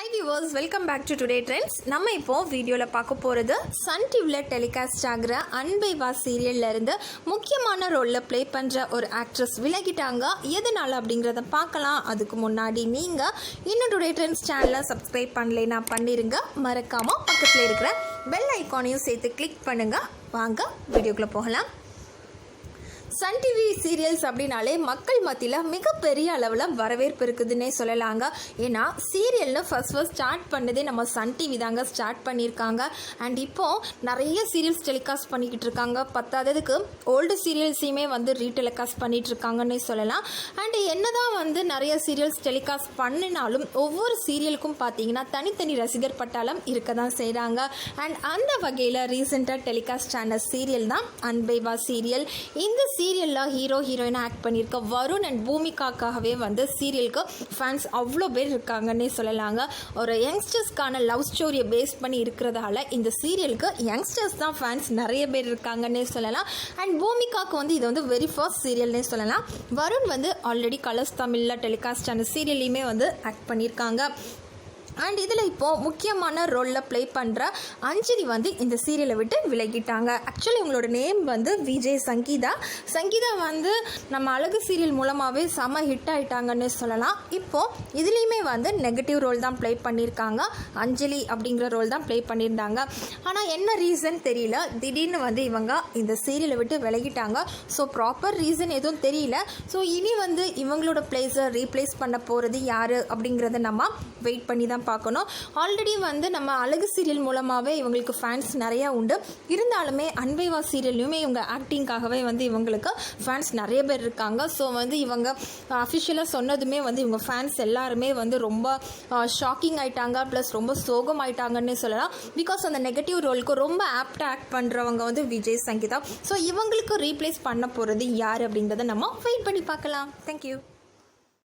Hi viewers welcome back to today trends நம்ம இப்போ வீடியோவில் பார்க்க போகிறது சன் டிவியில் டெலிகாஸ்ட் ஆகிற அன்பை வா சீரியல்ல இருந்து முக்கியமான ரோலில் ப்ளே பண்ணுற ஒரு ஆக்ட்ரஸ் விலகிட்டாங்க. எதனால அப்படிங்கிறத பார்க்கலாம். அதுக்கு முன்னாடி நீங்கள் இன்னும் டுடே ட்ரெண்ட்ஸ் சேனலை சப்ஸ்கிரைப் பண்ணலைன்னா பண்ணிடுங்க மறக்காமல் பக்கத்தில் இருக்கிற பெல் ஐக்கானையும் சேர்த்து கிளிக் பண்ணுங்கள் வாங்க வீடியோக்குள்ளே போகலாம். சன் டிவி சீரியல்ஸ் அப்படின்னாலே மக்கள் மத்தியில் மிகப்பெரிய அளவில் வரவேற்பு இருக்குதுன்னே சொல்லலாங்க. ஏன்னா சீரியலில் ஃபர்ஸ்ட் ஃபஸ்ட் ஸ்டார்ட் பண்ணதே நம்ம சன் டிவி தாங்க ஸ்டார்ட் பண்ணியிருக்காங்க. அண்ட் இப்போது நிறைய சீரியல்ஸ் டெலிகாஸ்ட் பண்ணிக்கிட்டு இருக்காங்க. பத்தாததுக்கு ஓல்டு சீரியல்ஸையுமே வந்து ரீடெலிகாஸ்ட் பண்ணிகிட்டு இருக்காங்கன்னே சொல்லலாம். அண்ட் என்னதான் வந்து நிறைய சீரியல்ஸ் டெலிகாஸ்ட் பண்ணினாலும் ஒவ்வொரு சீரியலுக்கும் பார்த்தீங்கன்னா தனித்தனி ரசிகர் பட்டாளம் இருக்க தான் செய்கிறாங்க அண்ட் அந்த வகையில் ரீசெண்டாக டெலிகாஸ்ட் ஆன சீரியல் தான் அன்பைவா சீரியல். இந்த சீரியலில் ஹீரோ ஹீரோயினாக ஆக்ட் பண்ணியிருக்க வருண் அண்ட் பூமிகாக்காகவே வந்து சீரியலுக்கு ஃபேன்ஸ் அவ்வளோ பேர் இருக்காங்கன்னே சொல்லலாங்க. ஒரு யங்ஸ்டர்ஸ்க்கான லவ் ஸ்டோரியை பேஸ் பண்ணி இருக்கிறதால இந்த சீரியலுக்கு யங்ஸ்டர்ஸ் தான் ஃபேன்ஸ் நிறைய பேர் இருக்காங்கன்னே சொல்லலாம். அண்ட் பூமிகாக்கு வந்து இது வந்து வெரி ஃபர்ஸ்ட் சீரியல்னே சொல்லலாம். வருண் வந்து ஆல்ரெடி கலர்ஸ் தமிழில் டெலிகாஸ்ட் ஆன சீரியல்லையுமே வந்து ஆக்ட் பண்ணியிருக்காங்க. அண்ட் இதில் இப்போது முக்கியமான ரோலில் ப்ளே பண்ணுற அஞ்சலி வந்து இந்த சீரியலை விட்டு விலகிட்டாங்க. ஆக்சுவலி உங்களோட நேம் வந்து விஜய் சங்கீதா. சங்கீதா வந்து நம்ம அழகு சீரியல் மூலமாகவே செம ஹிட் ஆகிட்டாங்கன்னு சொல்லலாம். இப்போது இதுலேயுமே வந்து நெகட்டிவ் ரோல் தான் ப்ளே பண்ணியிருக்காங்க அஞ்சலி அப்படிங்கிற ரோல் தான் ப்ளே பண்ணியிருந்தாங்க ஆனால் என்ன ரீசன் தெரியல. திடீர்னு வந்து இவங்க இந்த சீரியலை விட்டு விலகிட்டாங்க. ஸோ ப்ராப்பர் ரீசன் எதுவும் தெரியல. ஸோ இனி வந்து இவங்களோட பிளேஸை ரீப்ளேஸ் பண்ண போகிறது யார் அப்படிங்கிறத நம்ம வெயிட் பண்ணி தான் பார்க்கணும். ஆல்ரெடி வந்து நம்ம அழகு சீரியல் மூலமாகவே இவங்களுக்கு ஃபேன்ஸ் நிறையா உண்டு. இருந்தாலுமே அன்பைவா சீரியல்லையுமே இவங்க ஆக்டிங்காகவே வந்து இவங்களுக்கு ஃபேன்ஸ் நிறைய பேர் இருக்காங்க. ஸோ வந்து இவங்க அஃபிஷியலாக சொன்னதுமே வந்து இவங்க ஃபேன்ஸ் எல்லாருமே வந்து ரொம்ப ஷாக்கிங் ஆயிட்டாங்க. ப்ளஸ் ரொம்ப சோகம் ஆயிட்டாங்கன்னே சொல்லலாம். பிகாஸ் அந்த நெகட்டிவ் ரோலுக்கு ரொம்ப ஆப்டாக ஆக்ட் பண்ணுறவங்க வந்து விஜய் சங்கீதா. ஸோ இவங்களுக்கு ரீப்ளேஸ் பண்ண போகிறது யார் அப்படின்றத நம்ம வெயிட் பண்ணி பார்க்கலாம். தேங்க்யூ